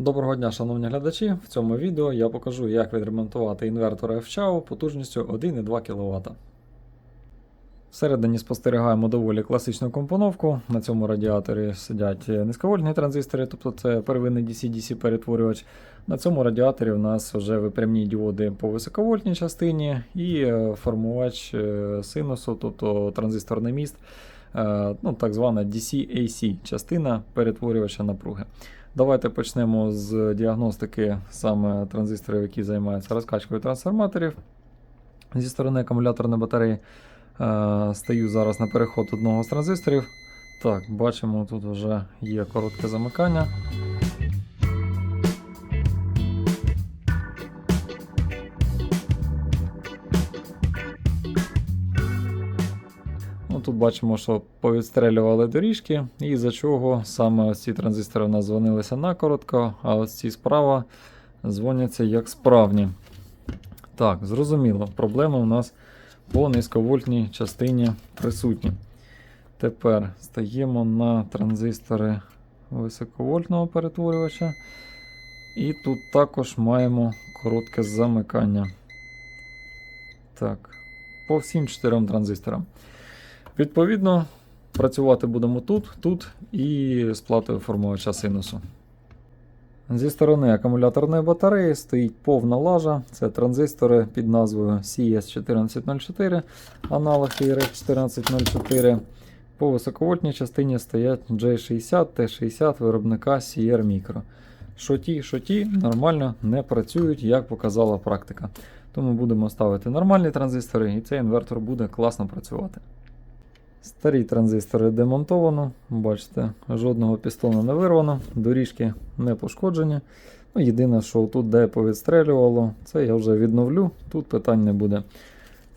Доброго дня, шановні глядачі! В цьому відео я покажу, як відремонтувати інвертор FCHAO потужністю 1,2 кВт. Всередині спостерігаємо доволі класичну компоновку. На цьому радіаторі сидять низьковольтні транзистори, тобто це первинний DC-DC перетворювач. На цьому радіаторі у нас вже випрямні діоди по високовольтній частині і е, формувач е, синусу, тобто транзисторний міст, ну, так звана DC-AC частина перетворювача напруги. Давайте почнемо з діагностики саме транзисторів, які займаються розкачкою трансформаторів зі сторони акумуляторної батареї. Е, Стаю зараз на переход одного з транзисторів. Так, бачимо, тут вже є коротке замикання. Тут бачимо, що повідстрелювали доріжки, і за чого саме ось ці транзистори у нас дзвонилися на коротко, а ось ці справа дзвоняться як справні. Так, зрозуміло, проблема у нас по низьковольтній частині присутні. Тепер стаємо на транзистори високовольтного перетворювача. І тут також маємо коротке замикання. Так, по всім чотирьом транзисторам. Відповідно, працювати будемо тут, тут і з платою формувача синусу. Зі сторони акумуляторної батареї стоїть повна лажа. Це транзистори під назвою CS1404, аналог IRF1404. По високовольтній частині стоять J60, T60 виробника Sierra Micro. Що ті, що ті нормально не працюють, як показала практика. Тому будемо ставити нормальні транзистори, і цей інвертор буде класно працювати. Старі транзистори демонтовано, бачите, жодного пістона не вирвано, доріжки не пошкоджені. Ну, Єдине, що тут де повідстрелювало, це я вже відновлю, тут питань не буде.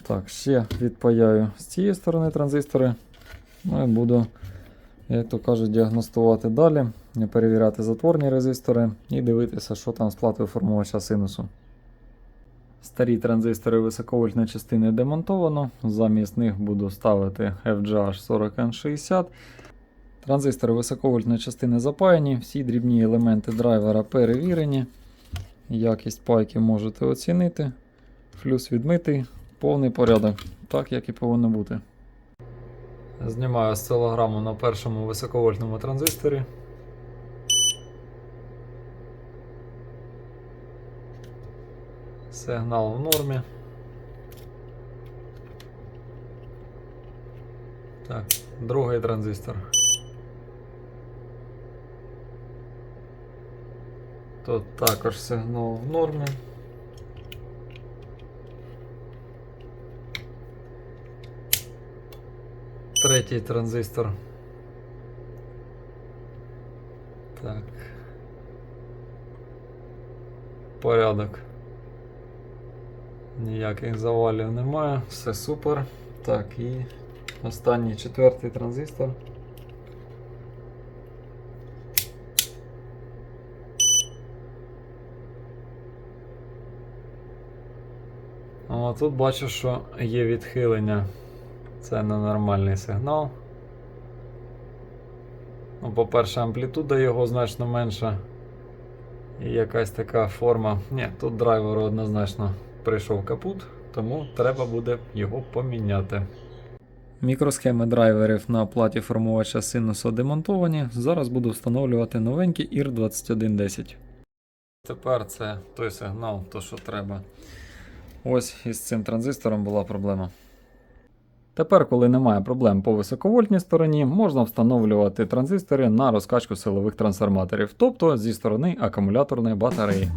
Так, ще відпаяю з цієї сторони транзистори. Ну і буду, як то кажуть, діагностувати далі, перевіряти затворні резистори і дивитися, що там з платою формувача синусу. Старі транзистори високовольтної частини демонтовано. Замість них буду ставити FGH40N60. Транзистори високовольтної частини запаяні, всі дрібні елементи драйвера перевірені. Якість пайки можете оцінити. Флюс відмитий, повний порядок, так як і повинно бути. Знімаю осцилограму на першому високовольтному транзисторі. Сигнал в нормі. Так, другий транзистор. Тут також сигнал в нормі. Третій транзистор. Так. Порядок. Ніяких завалів немає, все супер. Так, і останній четвертий транзистор. О, тут бачу, що є відхилення. Це ненормальний сигнал. Ну, По-перше, амплітуда його значно менша. І якась така форма. Ні, тут драйверу однозначно прийшов капут, тому треба буде його поміняти. Мікросхеми драйверів на платі формувача синусу демонтовані. Зараз буду встановлювати новенький IR2110. Тепер це той сигнал, то що треба. Ось із цим транзистором була проблема. Тепер, коли немає проблем по високовольтній стороні, можна встановлювати транзистори на розкачку силових трансформаторів, тобто зі сторони акумуляторної батареї.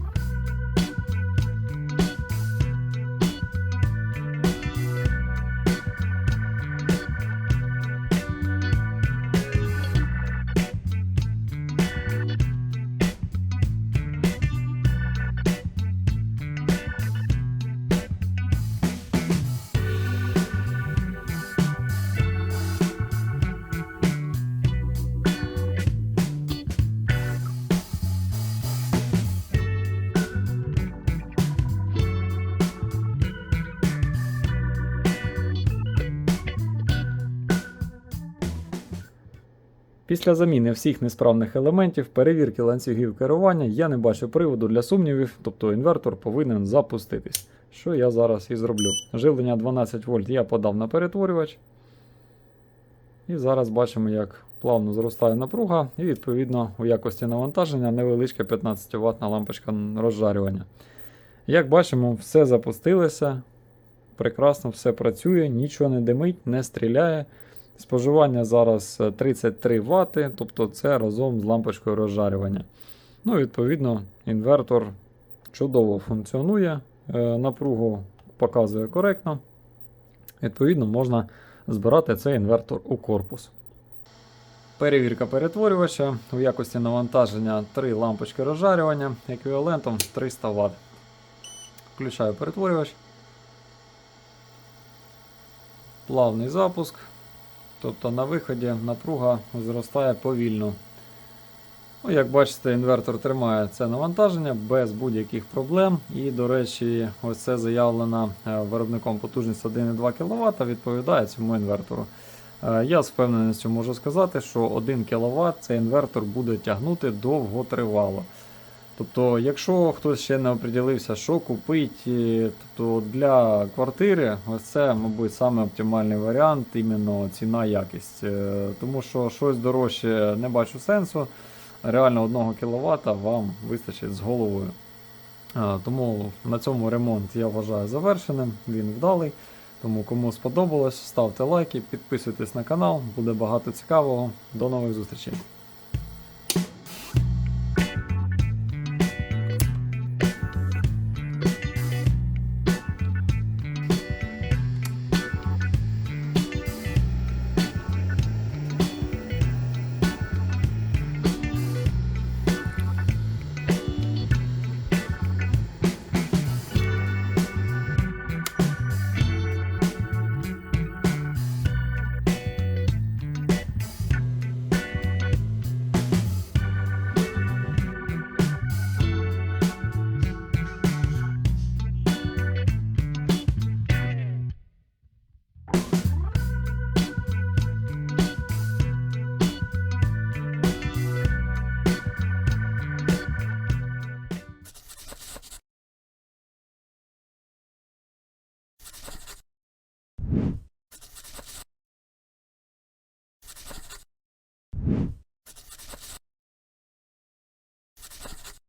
Після заміни всіх несправних елементів, перевірки ланцюгів керування, я не бачу приводу для сумнівів, тобто інвертор повинен запуститись. Що я зараз і зроблю. Живлення 12 вольт я подав на перетворювач. І зараз бачимо, як плавно зростає напруга, і відповідно у якості навантаження невеличка 15 Вт лампочка розжарювання. Як бачимо, все запустилося. Прекрасно все працює, нічого не димить, не стріляє. Споживання зараз е, 33 Вт, тобто це разом з лампочкою розжарювання. Ну, відповідно, інвертор чудово функціонує, е, напругу показує коректно. Відповідно, можна збирати цей інвертор у корпус. Перевірка перетворювача у якості навантаження 3 лампочки розжарювання еквівалентом 300 Вт. Включаю перетворювач. Плавний запуск. Тобто на виході напруга зростає повільно. Ну, як бачите, інвертор тримає це навантаження без будь-яких проблем. І, до речі, ось це заявлена е, виробником потужність 1,2 кВт відповідає цьому інвертору. Е, Я з впевненістю можу сказати, що 1 кВт цей інвертор буде тягнути довготривало. Тобто, якщо хтось ще не оприділився, що купити, тобто для квартири, ось це, мабуть, саме оптимальний варіант, іменно ціна якість. Е, Тому що щось дорожче не бачу сенсу. Реально 1 кВт вам вистачить з головою. Е, Тому на цьому ремонт я вважаю завершеним, він вдалий. Тому кому сподобалось, ставте лайки, підписуйтесь на канал, буде багато цікавого. До нових зустрічей.